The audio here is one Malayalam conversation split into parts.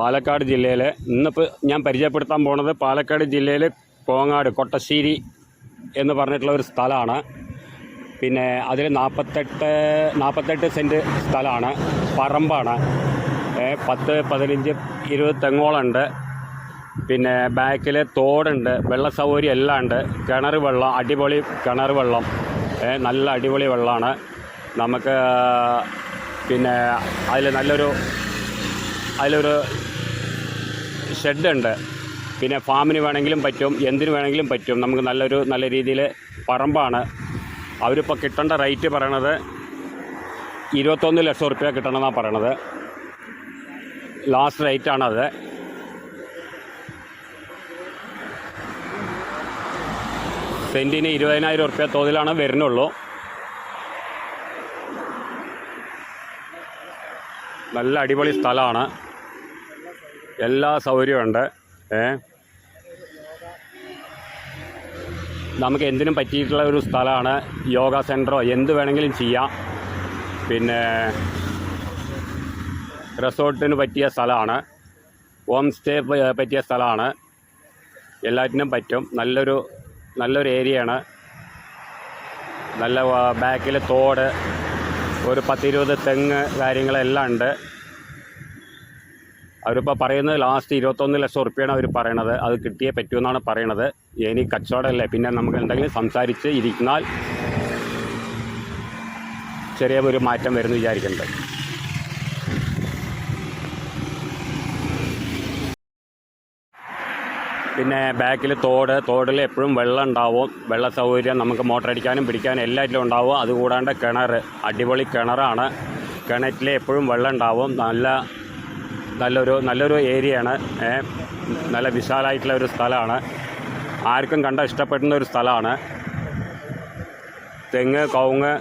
പാലക്കാട് ജില്ലയിൽ ഇന്നിപ്പോൾ ഞാൻ പരിചയപ്പെടുത്താൻ പോണത് പാലക്കാട് ജില്ലയിൽ കോങ്ങാട് കൊട്ടശ്ശേരി എന്ന് പറഞ്ഞിട്ടുള്ള ഒരു സ്ഥലമാണ്. പിന്നെ അതിൽ നാൽപ്പത്തെട്ട് നാൽപ്പത്തെട്ട് സെന്റ് സ്ഥലമാണ്. പറമ്പാണ്. പത്ത് പതിനഞ്ച് ഇരുപത് തെങ്ങോളുണ്ട്. പിന്നെ ബാക്കിൽ തോടുണ്ട് വെള്ള സൗകര്യം എല്ലാം ഉണ്ട്. കിണർ വെള്ളം അടിപൊളി കിണർ വെള്ളം. നല്ല അടിപൊളി വെള്ളമാണ്. നമുക്ക് പിന്നെ അതിൽ നല്ലൊരു അതിലൊരു ഷെഡുണ്ട്. പിന്നെ ഫാമിന് വേണമെങ്കിലും പറ്റും എന്തിനു വേണമെങ്കിലും പറ്റും. നമുക്ക് നല്ലൊരു നല്ല രീതിയിൽ പറമ്പാണ്. അവരിപ്പോൾ കിട്ടേണ്ട റേറ്റ് പറയണത് ഇരുപത്തൊന്ന് ലക്ഷം റുപ്യ കിട്ടണമെന്നാണ് പറയണത്. ലാസ്റ്റ് റേറ്റാണത് സെന്റിന് ഇരുപതിനായിരം റുപ്യ തോതിലാണ് വരുന്നുള്ളൂ. നല്ല അടിപൊളി സ്ഥലമാണ്. എല്ലാ സൗകര്യമുണ്ട് ഏ? നമുക്ക് എന്തിനും പറ്റിയിട്ടുള്ള ഒരു സ്ഥലമാണ് യോഗ സെന്ററോ എന്ത് വേണമെങ്കിലും ചെയ്യാം. പിന്നെ റിസോർട്ടിന് പറ്റിയ സ്ഥലമാണ്. ഹോം സ്റ്റേ പറ്റിയ സ്ഥലമാണ്. എല്ലാറ്റിനും പറ്റും. നല്ലൊരു നല്ലൊരു ഏരിയയാണ്. നല്ല ബാക്കിൽ തോട് ഒരു പത്തിരുപത് തെങ്ങ് കാര്യങ്ങളെല്ലാം ഉണ്ട്. അവരിപ്പോൾ പറയുന്നത് ലാസ്റ്റ് ഇരുപത്തൊന്ന് ലക്ഷം ഉറുപ്പ്യാണ് അവർ പറയണത്. അത് കിട്ടിയേ പറ്റുമെന്നാണ് പറയണത്. ഇനി കച്ചവടമല്ലേ. പിന്നെ നമുക്ക് എന്തെങ്കിലും സംസാരിച്ച് ഇരിക്കുന്നാൽ ചെറിയ ഒരു മാറ്റം വരുന്നു വിചാരിക്കുന്നുണ്ട് പിന്നെ ബാക്കിൽ തോട്. തോടിൽ എപ്പോഴും വെള്ളം ഉണ്ടാവും. വെള്ള സൗകര്യം നമുക്ക് മോട്ടർ അടിക്കാനും പിടിക്കാനും എല്ലാറ്റിലും ഉണ്ടാവും. അതുകൂടാണ്ട് കിണർ അടിപൊളി കിണറാണ്. കിണറ്റിൽ എപ്പോഴും വെള്ളം ഉണ്ടാവും. നല്ല നല്ലൊരു നല്ലൊരു ഏരിയയാണ്. നല്ല വിശാലമായിട്ടുള്ള ഒരു സ്ഥലമാണ്. ആർക്കും കണ്ട ഇഷ്ടപ്പെടുന്ന ഒരു സ്ഥലമാണ്. തെങ്ങ് കവുങ്ങ്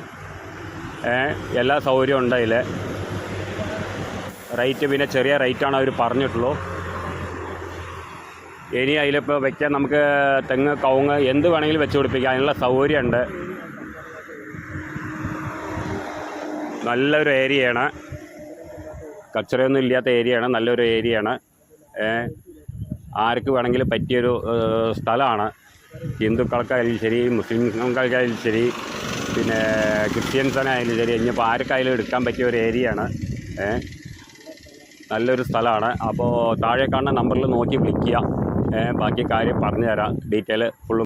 എല്ലാ സൗകര്യവും ഉണ്ട് അതിൽ റേറ്റ് പിന്നെ ചെറിയ റേറ്റാണ് അവർ പറഞ്ഞിട്ടുള്ളൂ. ഇനി അതിലിപ്പോൾ വെക്കാൻ നമുക്ക് തെങ്ങ് കവുങ്ങ് എന്ത് വേണമെങ്കിലും വെച്ച് പിടിപ്പിക്കാം. അതിനുള്ള സൗകര്യമുണ്ട്. നല്ലൊരു ഏരിയയാണ്. കച്ചറയൊന്നും ഇല്ലാത്ത ഏരിയയാണ് നല്ലൊരു ഏരിയയാണ്. ആർക്ക് വേണമെങ്കിലും പറ്റിയൊരു സ്ഥലമാണ്. ഹിന്ദുക്കൾക്കായാലും ശരി മുസ്ലിംകൾക്കായാലും ശരി പിന്നെ ക്രിസ്ത്യൻസിനായാലും ശരി ഇനിയിപ്പോൾ ആർക്കായാലും എടുക്കാൻ പറ്റിയ ഒരു ഏരിയയാണ്. നല്ലൊരു സ്ഥലമാണ്. അപ്പോൾ താഴെ കാണുന്ന നമ്പറിൽ നോക്കി വിളിക്കുക. ബാക്കി കാര്യം പറഞ്ഞുതരാം. ഡീറ്റെയിൽ ഫുള്ളും